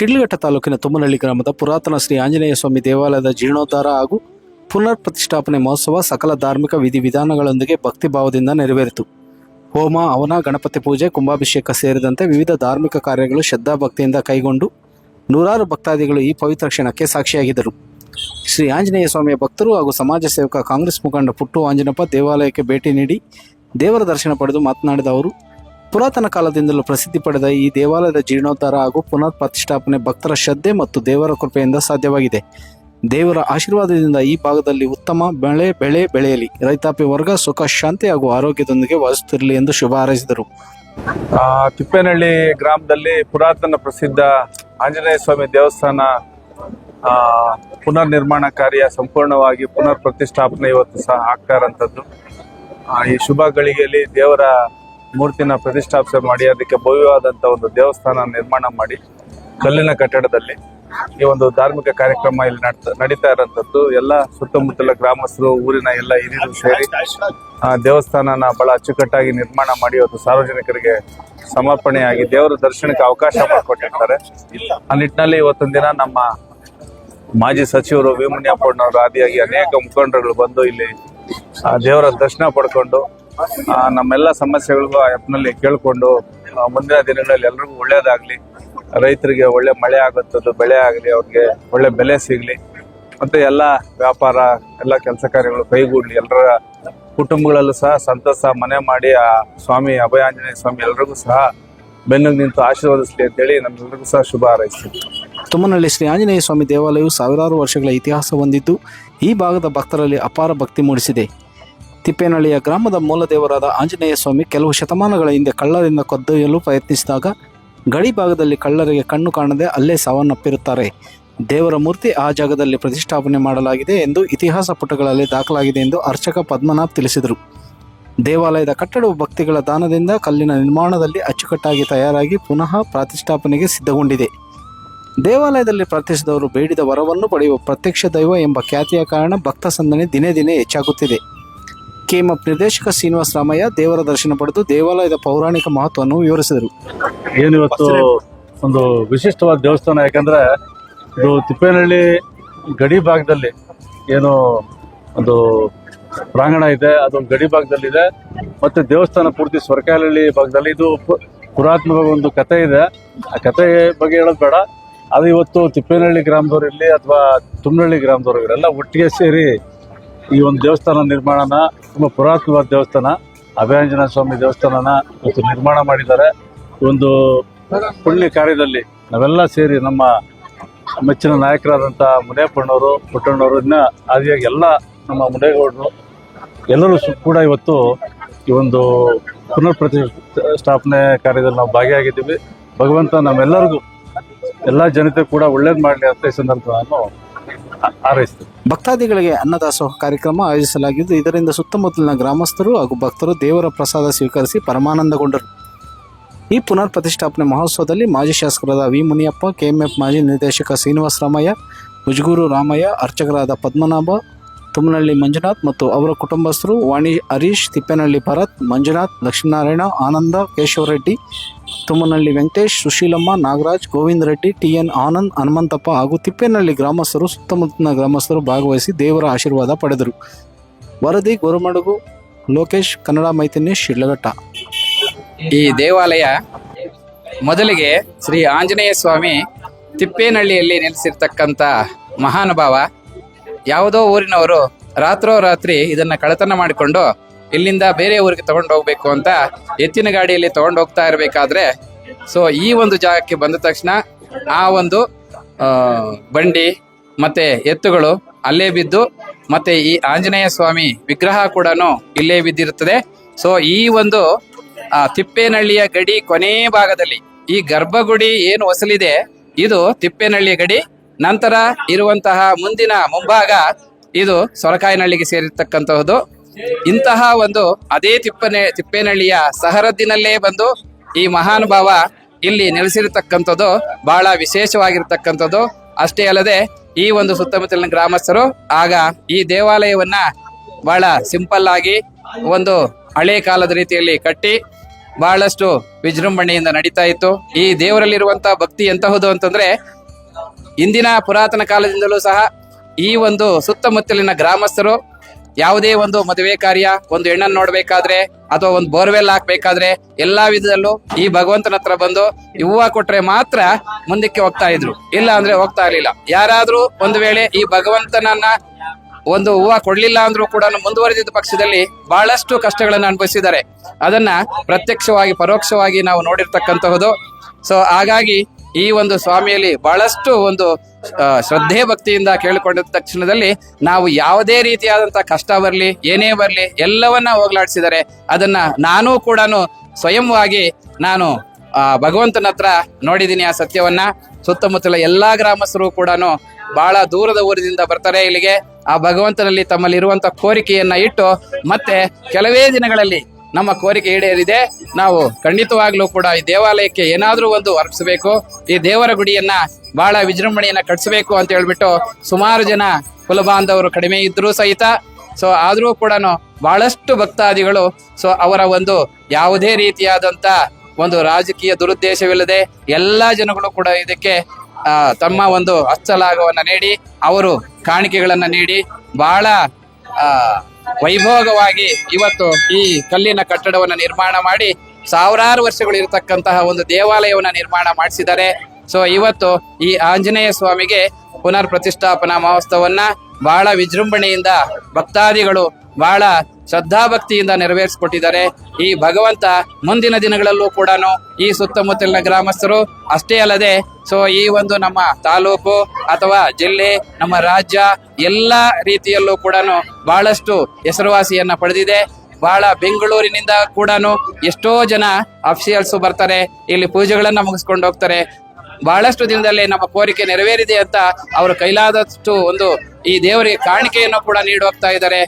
ಶಿಡ್ಲಘಟ್ಟ ತಾಲೂಕಿನ ತುಮ್ಮನಹಳ್ಳಿ ಗ್ರಾಮದ ಪುರಾತನ ಶ್ರೀ ಆಂಜನೇಯ ಸ್ವಾಮಿ ದೇವಾಲಯದ ಜೀರ್ಣೋದ್ಧಾರ ಹಾಗೂ ಪುನರ್ ಪ್ರತಿಷ್ಠಾಪನೆ ಮಹೋತ್ಸವ ಸಕಲ ಧಾರ್ಮಿಕ ವಿಧಿವಿಧಾನಗಳೊಂದಿಗೆ ಭಕ್ತಿಭಾವದಿಂದ ನೆರವೇರಿತು. ಹೋಮ ಅವನ ಗಣಪತಿ ಪೂಜೆ, ಕುಂಭಾಭಿಷೇಕ ಸೇರಿದಂತೆ ವಿವಿಧ ಧಾರ್ಮಿಕ ಕಾರ್ಯಗಳು ಶ್ರದ್ಧಾಭಕ್ತಿಯಿಂದ ಕೈಗೊಂಡು ನೂರಾರು ಭಕ್ತಾದಿಗಳು ಈ ಪವಿತ್ರ ಕ್ಷಣಕ್ಕೆ ಸಾಕ್ಷಿಯಾಗಿದ್ದರು. ಶ್ರೀ ಆಂಜನೇಯ ಸ್ವಾಮಿಯ ಭಕ್ತರು ಹಾಗೂ ಸಮಾಜ ಸೇವಕ ಕಾಂಗ್ರೆಸ್ ಮುಖಂಡ ಪುಟ್ಟು ಆಂಜನಪ್ಪ ದೇವಾಲಯಕ್ಕೆ ಭೇಟಿ ನೀಡಿ ದೇವರ ದರ್ಶನ ಪಡೆದು ಮಾತನಾಡಿದ ಅವರು ಪುರಾತನ ಕಾಲದಿಂದಲೂ ಪ್ರಸಿದ್ಧಿ ಪಡೆದ ಈ ದೇವಾಲಯದ ಜೀರ್ಣೋದ್ಧಾರ ಹಾಗೂ ಪುನರ್ ಪ್ರತಿಷ್ಠಾಪನೆ ಭಕ್ತರ ಶ್ರದ್ಧೆ ಮತ್ತು ದೇವರ ಕೃಪೆಯಿಂದ ಸಾಧ್ಯವಾಗಿದೆ. ದೇವರ ಆಶೀರ್ವಾದದಿಂದ ಈ ಭಾಗದಲ್ಲಿ ಉತ್ತಮ ಬೆಳೆ ಬೆಳೆ ಬೆಳೆಯಲಿ. ರೈತಾಪಿ ವರ್ಗ ಸುಖ, ಶಾಂತಿ ಹಾಗೂ ಆರೋಗ್ಯದೊಂದಿಗೆ ವಾಸಿಸುತ್ತಿರಲಿ ಎಂದು ಶುಭ ಹಾರೈಸಿದರು. ತಿಪ್ಪೇನಹಳ್ಳಿ ಗ್ರಾಮದಲ್ಲಿ ಪುರಾತನ ಪ್ರಸಿದ್ಧ ಆಂಜನೇಯ ಸ್ವಾಮಿ ದೇವಸ್ಥಾನ ಪುನರ್ ನಿರ್ಮಾಣ ಕಾರ್ಯ ಸಂಪೂರ್ಣವಾಗಿ ಪುನರ್ ಪ್ರತಿಷ್ಠಾಪನೆ ಇವತ್ತು ಸಹ ಆಗ್ತಾ ಇರೋಂಥದ್ದು ಈ ಶುಭ ಗಳಿಗೆಯಲ್ಲಿ ದೇವರ ಮೂರ್ತಿನ ಪ್ರತಿಷ್ಠಾಪನೆ ಮಾಡಿ, ಅದಕ್ಕೆ ಭವ್ಯವಾದಂಥ ಒಂದು ದೇವಸ್ಥಾನ ನಿರ್ಮಾಣ ಮಾಡಿ, ಕಲ್ಲಿನ ಕಟ್ಟಡದಲ್ಲಿ ಈ ಒಂದು ಧಾರ್ಮಿಕ ಕಾರ್ಯಕ್ರಮ ಇಲ್ಲಿ ನಡ್ತ- ಇರೋಂಥದ್ದು ಎಲ್ಲ ಸುತ್ತಮುತ್ತಲ ಗ್ರಾಮಸ್ಥರು, ಊರಿನ ಎಲ್ಲ ಹಿರಿಯರು ಸೇರಿ, ಆ ದೇವಸ್ಥಾನನ ಬಹಳ ಅಚ್ಚುಕಟ್ಟಾಗಿ ನಿರ್ಮಾಣ ಮಾಡಿ ಇವತ್ತು ಸಾರ್ವಜನಿಕರಿಗೆ ಸಮರ್ಪಣೆಯಾಗಿ ದೇವರ ದರ್ಶನಕ್ಕೆ ಅವಕಾಶ ಮಾಡಿಕೊಟ್ಟಿರ್ತಾರೆ. ಆ ನಿಟ್ಟಿನಲ್ಲಿ ಇವತ್ತೊಂದು ದಿನ ನಮ್ಮ ಮಾಜಿ ಸಚಿವರು ವಿ ಆದಿಯಾಗಿ ಅನೇಕ ಮುಖಂಡರುಗಳು ಬಂದು ಇಲ್ಲಿ ದೇವರ ದರ್ಶನ ಪಡ್ಕೊಂಡು ನಮ್ಮೆಲ್ಲ ಸಮಸ್ಯೆಗಳಿಗೂ ಆ ಆ್ಯಪ್ನಲ್ಲಿ ಕೇಳಿಕೊಂಡು ಮುಂದಿನ ದಿನಗಳಲ್ಲಿ ಎಲ್ರಿಗೂ ಒಳ್ಳೇದಾಗಲಿ. ರೈತರಿಗೆ ಒಳ್ಳೆ ಮಳೆ ಆಗುತ್ತದ್ದು, ಬೆಳೆ ಆಗಲಿ, ಅವ್ರಿಗೆ ಒಳ್ಳೆ ಬೆಲೆ ಸಿಗಲಿ. ಮತ್ತು ಎಲ್ಲ ವ್ಯಾಪಾರ, ಎಲ್ಲ ಕೆಲಸ ಕಾರ್ಯಗಳು ಕೈಗೂಡಲಿ. ಎಲ್ಲರ ಕುಟುಂಬಗಳಲ್ಲೂ ಸಹ ಸಂತಸ ಮನೆ ಮಾಡಿ, ಆ, ಸ್ವಾಮಿ ಅಭಯಾಂಜನೇಯ ಸ್ವಾಮಿ ಎಲ್ರಿಗೂ ಸಹ ಬೆನ್ನಿಗೆ ನಿಂತು ಆಶೀರ್ವದಿಸ್ಲಿ ಅಂತೇಳಿ ನಮ್ಮೆಲ್ಲರಿಗೂ ಸಹ ಶುಭ ಹಾರೈಸ್ತೀವಿ. ತುಮ್ಮನಹಳ್ಳಿ ಶ್ರೀ ಆಂಜನೇಯ ಸ್ವಾಮಿ ದೇವಾಲಯವು ಸಾವಿರಾರು ವರ್ಷಗಳ ಇತಿಹಾಸ ಹೊಂದಿದ್ದು, ಈ ಭಾಗದ ಭಕ್ತರಲ್ಲಿ ಅಪಾರ ಭಕ್ತಿ ಮೂಡಿಸಿದೆ. ತಿಪ್ಪೇನಹಳ್ಳಿಯ ಗ್ರಾಮದ ಮೂಲದೇವರಾದ ಆಂಜನೇಯ ಸ್ವಾಮಿ ಕೆಲವು ಶತಮಾನಗಳ ಹಿಂದೆ ಕಳ್ಳರಿಂದ ಕದ್ದೊಯ್ಯಲು ಪ್ರಯತ್ನಿಸಿದಾಗ ಗಡಿ ಭಾಗದಲ್ಲಿ ಕಳ್ಳರಿಗೆ ಕಣ್ಣು ಕಾಣದೆ ಅಲ್ಲೇ ಸಾವನ್ನಪ್ಪಿರುತ್ತಾರೆ. ದೇವರ ಮೂರ್ತಿ ಆ ಜಾಗದಲ್ಲಿ ಪ್ರತಿಷ್ಠಾಪನೆ ಮಾಡಲಾಗಿದೆ ಎಂದು ಇತಿಹಾಸ ಪುಟಗಳಲ್ಲಿ ದಾಖಲಾಗಿದೆ ಎಂದು ಅರ್ಚಕ ಪದ್ಮನಾಭ್ ತಿಳಿಸಿದರು. ದೇವಾಲಯದ ಕಟ್ಟಡವು ಭಕ್ತಿಗಳ ದಾನದಿಂದ ಕಲ್ಲಿನ ನಿರ್ಮಾಣದಲ್ಲಿ ಅಚ್ಚುಕಟ್ಟಾಗಿ ತಯಾರಾಗಿ ಪುನಃ ಪ್ರತಿಷ್ಠಾಪನೆಗೆ ಸಿದ್ಧಗೊಂಡಿದೆ. ದೇವಾಲಯದಲ್ಲಿ ಪ್ರಾರ್ಥಿಸಿದವರು ಬೇಡಿದ ವರವನ್ನು ಪಡೆಯುವ ಪ್ರತ್ಯಕ್ಷ ದೈವ ಎಂಬ ಖ್ಯಾತಿಯ ಕಾರಣ ಭಕ್ತ ಸಂದಣಿ ದಿನೇ ದಿನೇ ಹೆಚ್ಚಾಗುತ್ತಿದೆ. ಕೆಎಂಎಫ್ ನಿರ್ದೇಶಕ ಶ್ರೀನಿವಾಸ ರಾಮಯ್ಯ ದೇವರ ದರ್ಶನ ಪಡೆದು ದೇವಾಲಯದ ಪೌರಾಣಿಕ ಮಹತ್ವವನ್ನು ವಿವರಿಸಿದರು. ಏನಿವತ್ತು ಒಂದು ವಿಶಿಷ್ಟವಾದ ದೇವಸ್ಥಾನ, ಯಾಕಂದ್ರೆ ಇದು ತಿಪ್ಪೇನಹಳ್ಳಿ ಗಡಿ ಭಾಗದಲ್ಲಿ ಏನು ಒಂದು ಪ್ರಾಂಗಣ ಇದೆ ಅದು ಗಡಿ ಭಾಗದಲ್ಲಿದೆ. ಮತ್ತೆ ದೇವಸ್ಥಾನ ಪೂರ್ತಿ ಸ್ವರ್ಕಾಲಹಳ್ಳಿ ಭಾಗದಲ್ಲಿ ಇದು ಪು- ಪುರಾತ್ಮಕ ಒಂದು ಕತೆ ಇದೆ. ಆ ಕತೆ ಬಗ್ಗೆ ಹೇಳೋದು ಬೇಡ. ಅದು ಇವತ್ತು ತಿಪ್ಪೇನಹಳ್ಳಿ ಗ್ರಾಮದವ್ರು ಅಥವಾ ತುಮ್ಮನಹಳ್ಳಿ ಗ್ರಾಮದವ್ರು ಇವರೆಲ್ಲ ಒಟ್ಟಿಗೆ ಸೇರಿ ಈ ಒಂದು ದೇವಸ್ಥಾನ ನಿರ್ಮಾಣನ ತುಂಬ ಪುರಾತನವಾದ ದೇವಸ್ಥಾನ ಅಭಯಾಂಜನ ಸ್ವಾಮಿ ದೇವಸ್ಥಾನನ ಇವತ್ತು ನಿರ್ಮಾಣ ಮಾಡಿದ್ದಾರೆ. ಒಂದು ಪುಣ್ಯ ಕಾರ್ಯದಲ್ಲಿ ನಾವೆಲ್ಲ ಸೇರಿ ನಮ್ಮ ಮೆಚ್ಚಿನ ನಾಯಕರಾದಂಥ ಮುನಿಯಪ್ಪಣ್ಣವರು ಪುಟ್ಟಣ್ಣವರು, ಇನ್ನ ಆದಿಯಾಗಿ ಎಲ್ಲ ನಮ್ಮ ಮುನೇಗೌಡರು ಎಲ್ಲರೂ ಕೂಡ ಇವತ್ತು ಈ ಒಂದು ಪುನರ್ ಪ್ರತಿಷ್ಠಾಪನೆ ಕಾರ್ಯದಲ್ಲಿ ನಾವು ಭಾಗಿಯಾಗಿದ್ದೀವಿ. ಭಗವಂತ ನಮ್ಮೆಲ್ಲರಿಗೂ, ಎಲ್ಲ ಜನತೆ ಕೂಡ ಒಳ್ಳೇದು ಮಾಡಲಿ ಅಂತ ಈ ಸಂದರ್ಭ ನಾನು ಭಕ್ತಾದಿಗಳಿಗೆ ಅನ್ನದಾಸೋಹ ಕಾರ್ಯಕ್ರಮ ಆಯೋಜಿಸಲಾಗಿದ್ದು, ಇದರಿಂದ ಸುತ್ತಮುತ್ತಲಿನ ಗ್ರಾಮಸ್ಥರು ಹಾಗೂ ಭಕ್ತರು ದೇವರ ಪ್ರಸಾದ ಸ್ವೀಕರಿಸಿ ಪರಮಾನಂದಗೊಂಡರು. ಈ ಪುನರ್ ಪ್ರತಿಷ್ಠಾಪನೆ ಮಹೋತ್ಸವದಲ್ಲಿ ಮಾಜಿ ಶಾಸಕರಾದ ವಿ ಮುನಿಯಪ್ಪ, ಕೆಎಂಎಫ್ ಮಾಜಿ ನಿರ್ದೇಶಕ ಶ್ರೀನಿವಾಸ ರಾಮಯ್ಯ ಉಜ್ಗೂರು ರಾಮಯ್ಯ, ಅರ್ಚಕರಾದ ಪದ್ಮನಾಭ ತುಮ್ಮನಹಳ್ಳಿ ಮಂಜುನಾಥ್ ಮತ್ತು ಅವರ ಕುಟುಂಬಸ್ಥರು ವಾಣಿ ಹರೀಶ್ ತಿಪ್ಪೇನಹಳ್ಳಿ ಭರತ್, ಮಂಜುನಾಥ್, ಲಕ್ಷ್ಮೀನಾರಾಯಣ, ಆನಂದ, ಕೇಶವರೆಡ್ಡಿ ತುಮ್ಮನಹಳ್ಳಿ ವೆಂಕಟೇಶ್, ಸುಶೀಲಮ್ಮ, ನಾಗರಾಜ್, ಗೋವಿಂದ ರೆಡ್ಡಿ ಟಿ ಎನ್ ಆನಂದ್, ಹನುಮಂತಪ್ಪ ಹಾಗೂ ತಿಪ್ಪೇನಹಳ್ಳಿ ಗ್ರಾಮಸ್ಥರು, ಸುತ್ತಮುತ್ತಲಿನ ಗ್ರಾಮಸ್ಥರು ಭಾಗವಹಿಸಿ ದೇವರ ಆಶೀರ್ವಾದ ಪಡೆದರು. ವರದಿ, ಗೊರಮಡುಗು, ಲೋಕೇಶ್, ಕನ್ನಡ ಮೈತಿನಿ ಶಿಡ್ಲಘಟ್ಟ. ಈ ದೇವಾಲಯ ಮೊದಲಿಗೆ ಶ್ರೀ ಆಂಜನೇಯ ಸ್ವಾಮಿ ತಿಪ್ಪೇನಹಳ್ಳಿಯಲ್ಲಿ ನೆಲೆಸಿರ್ತಕ್ಕಂಥ ಮಹಾನುಭಾವ. ಯಾವುದೋ ಊರಿನವರು ರಾತ್ರೋರಾತ್ರಿ ಇದನ್ನ ಕಳತನ ಮಾಡಿಕೊಂಡು ಇಲ್ಲಿಂದ ಬೇರೆ ಊರಿಗೆ ತಗೊಂಡು ಹೋಗ್ಬೇಕು ಅಂತ ಎತ್ತಿನ ಗಾಡಿಯಲ್ಲಿ ತಗೊಂಡು ಹೋಗ್ತಾ ಇರಬೇಕಾದ್ರೆ ಸೊ ಈ ಒಂದು ಜಾಗಕ್ಕೆ ಬಂದ ತಕ್ಷಣ ಆ ಒಂದು ಬಂಡಿ ಮತ್ತೆ ಎತ್ತುಗಳು ಅಲ್ಲೇ ಬಿದ್ದು ಮತ್ತೆ ಈ ಆಂಜನೇಯ ಸ್ವಾಮಿ ವಿಗ್ರಹ ಕೂಡ ಇಲ್ಲೇ ಬಿದ್ದಿರುತ್ತದೆ. ಸೊ ಈ ಒಂದು ತಿಪ್ಪೇನಹಳ್ಳಿಯ ಗಡಿ ಕೊನೆ ಭಾಗದಲ್ಲಿ ಈ ಗರ್ಭಗುಡಿ ಏನು ಹೊಸಲಿದೆ, ಇದು ತಿಪ್ಪೇನಹಳ್ಳಿಯ ಗಡಿ. ನಂತರ ಇರುವಂತಹ ಮುಂದಿನ ಮುಂಭಾಗ ಇದು ಸೊರಕಾಯಿನಹಳ್ಳಿಗೆ ಸೇರಿರ್ತಕ್ಕಂತಹದ್ದು ಇಂತಹ ಒಂದು ಅದೇ ತಿಪ್ಪನೆ ತಿಪ್ಪೇನಹಳ್ಳಿಯ ಸಹರದ್ದಿನಲ್ಲೇ ಬಂದು ಈ ಮಹಾನುಭಾವ ಇಲ್ಲಿ ನೆಲೆಸಿರತಕ್ಕಂಥದ್ದು ಬಹಳ ವಿಶೇಷವಾಗಿರ್ತಕ್ಕಂಥದ್ದು. ಅಷ್ಟೇ ಅಲ್ಲದೆ ಈ ಒಂದು ಸುತ್ತಮುತ್ತಲಿನ ಗ್ರಾಮಸ್ಥರು ಆಗ ಈ ದೇವಾಲಯವನ್ನ ಬಹಳ ಸಿಂಪಲ್ ಆಗಿ ಒಂದು ಹಳೆ ಕಾಲದ ರೀತಿಯಲ್ಲಿ ಕಟ್ಟಿ ಬಹಳಷ್ಟು ವಿಜೃಂಭಣೆಯಿಂದ ನಡೀತಾ ಇತ್ತು. ಈ ದೇವರಲ್ಲಿರುವಂತಹ ಭಕ್ತಿ ಎಂತಹುದು ಅಂತಂದ್ರೆ ಇಂದಿನ ಪುರಾತನ ಕಾಲದಿಂದಲೂ ಸಹ ಈ ಒಂದು ಸುತ್ತಮುತ್ತಲಿನ ಗ್ರಾಮಸ್ಥರು ಯಾವುದೇ ಒಂದು ಮದುವೆ ಕಾರ್ಯ, ಒಂದು ಹೆಣ್ಣನ್ನು ನೋಡ್ಬೇಕಾದ್ರೆ ಅಥವಾ ಒಂದು ಬೋರ್ವೆಲ್ ಹಾಕ್ಬೇಕಾದ್ರೆ ಎಲ್ಲಾ ವಿಧದಲ್ಲೂ ಈ ಭಗವಂತನ ಹತ್ರ ಬಂದು ಹೂವ ಕೊಟ್ರೆ ಮಾತ್ರ ಮುಂದಕ್ಕೆ ಹೋಗ್ತಾ ಇದ್ರು. ಇಲ್ಲ ಅಂದ್ರೆ ಹೋಗ್ತಾ ಇರ್ಲಿಲ್ಲ. ಯಾರಾದ್ರೂ ಒಂದು ವೇಳೆ ಈ ಭಗವಂತನನ್ನ ಒಂದು ಹೂವ ಕೊಡ್ಲಿಲ್ಲ ಅಂದ್ರೂ ಕೂಡ ಮುಂದುವರೆದಿದ್ದ ಪಕ್ಷದಲ್ಲಿ ಬಹಳಷ್ಟು ಕಷ್ಟಗಳನ್ನು ಅನುಭವಿಸಿದ್ದಾರೆ. ಅದನ್ನ ಪ್ರತ್ಯಕ್ಷವಾಗಿ, ಪರೋಕ್ಷವಾಗಿ ನಾವು ನೋಡಿರ್ತಕ್ಕಂಥದ್ದು ಸೊ ಹಾಗಾಗಿ ಈ ಒಂದು ಸ್ವಾಮಿಯಲ್ಲಿ ಬಹಳಷ್ಟು ಒಂದು ಶ್ರದ್ಧೆ ಭಕ್ತಿಯಿಂದ ಕೇಳಿಕೊಂಡ ತಕ್ಷಣದಲ್ಲಿ ನಾವು ಯಾವುದೇ ರೀತಿಯಾದಂತಹ ಕಷ್ಟ ಬರಲಿ, ಏನೇ ಬರಲಿ, ಎಲ್ಲವನ್ನ ಹೋಗ್ಲಾಡಿಸಿದ್ದಾರೆ ಅದನ್ನ ನಾನೂ ಕೂಡ ಸ್ವಯಂವಾಗಿ ನಾನು ಭಗವಂತನ ಹತ್ರ ನೋಡಿದ್ದೀನಿ ಆ ಸತ್ಯವನ್ನ. ಸುತ್ತಮುತ್ತಲ ಎಲ್ಲಾ ಗ್ರಾಮಸ್ಥರು ಕೂಡ ಬಹಳ ದೂರದ ಊರಿನಿಂದ ಬರ್ತಾರೆ ಇಲ್ಲಿಗೆ. ಆ ಭಗವಂತನಲ್ಲಿ ತಮ್ಮಲ್ಲಿರುವಂತ ಕೋರಿಕೆಯನ್ನ ಇಟ್ಟು ಮತ್ತೆ ಕೆಲವೇ ದಿನಗಳಲ್ಲಿ ನಮ್ಮ ಕೋರಿಕೆ ಈಡೇರಿದೆ. ನಾವು ಖಂಡಿತವಾಗ್ಲೂ ಕೂಡ ಈ ದೇವಾಲಯಕ್ಕೆ ಏನಾದರೂ ಒಂದು ಅರ್ಪಿಸಬೇಕು. ಈ ದೇವರ ಗುಡಿಯನ್ನ ಬಹಳ ವಿಜೃಂಭಣೆಯನ್ನ ಕಟ್ಟಿಸಬೇಕು ಅಂತ ಹೇಳ್ಬಿಟ್ಟು ಸುಮಾರು ಜನ ಕುಲಬಾಂಧವರು ಕಡಿಮೆ ಇದ್ರೂ ಸಹಿತ, ಸೊ ಆದರೂ ಕೂಡ ಬಹಳಷ್ಟು ಭಕ್ತಾದಿಗಳು, ಸೊ ಅವರ ಒಂದು ಯಾವುದೇ ರೀತಿಯಾದಂತ ಒಂದು ರಾಜಕೀಯ ದುರುದ್ದೇಶವಿಲ್ಲದೆ ಎಲ್ಲಾ ಜನಗಳು ಕೂಡ ಇದಕ್ಕೆ ತಮ್ಮ ಒಂದು ಹಸ್ತಲಾಘವನ್ನ ನೀಡಿ, ಅವರು ಕಾಣಿಕೆಗಳನ್ನು ನೀಡಿ ಬಹಳ ವೈಭೋಗವಾಗಿ ಇವತ್ತು ಈ ಕಲ್ಲಿನ ಕಟ್ಟಡವನ್ನು ನಿರ್ಮಾಣ ಮಾಡಿ ಸಾವಿರಾರು ವರ್ಷಗಳು ಇರತಕ್ಕಂತಹ ಒಂದು ದೇವಾಲಯವನ್ನು ನಿರ್ಮಾಣ ಮಾಡಿಸಿದ್ದಾರೆ. ಸೊ ಇವತ್ತು ಈ ಆಂಜನೇಯ ಸ್ವಾಮಿಗೆ ಪುನರ್ ಪ್ರತಿಷ್ಠಾಪನಾ ಮಹೋತ್ಸವವನ್ನ ಬಹಳ ವಿಜೃಂಭಣೆಯಿಂದ ಭಕ್ತಾದಿಗಳು ಬಹಳ ಶ್ರದ್ಧಾಭಕ್ತಿಯಿಂದ ನೆರವೇರಿಸಿಕೊಟ್ಟಿದ್ದಾರೆ. ಈ ಭಗವಂತ ಮುಂದಿನ ದಿನಗಳಲ್ಲೂ ಕೂಡ ಈ ಸುತ್ತಮುತ್ತಲಿನ ಗ್ರಾಮಸ್ಥರು ಅಷ್ಟೇ ಅಲ್ಲದೆ, ಸೊ ಈ ಒಂದು ನಮ್ಮ ತಾಲೂಕು ಅಥವಾ ಜಿಲ್ಲೆ, ನಮ್ಮ ರಾಜ್ಯ ಎಲ್ಲ ರೀತಿಯಲ್ಲೂ ಕೂಡ ಬಹಳಷ್ಟು ಹೆಸರುವಾಸಿಯನ್ನ ಪಡೆದಿದೆ. ಬಹಳ ಬೆಂಗಳೂರಿನಿಂದ ಕೂಡ ಎಷ್ಟೋ ಜನ ಅಫಿಷಿಯಲ್ಸ್ ಬರ್ತಾರೆ, ಇಲ್ಲಿ ಪೂಜೆಗಳನ್ನ ಮುಗಿಸ್ಕೊಂಡು ಹೋಗ್ತಾರೆ. ಬಹಳಷ್ಟು ದಿನದಲ್ಲಿ ನಮ್ಮ ಕೋರಿಕೆ ನೆರವೇರಿದೆ ಅಂತ ಅವರು ಕೈಲಾದಷ್ಟು ಒಂದು ಈ ದೇವರಿಗೆ ಕಾಣಿಕೆಯನ್ನು ಕೂಡ ನೀಡಿ ಹೋಗ್ತಾ ಇದ್ದಾರೆ.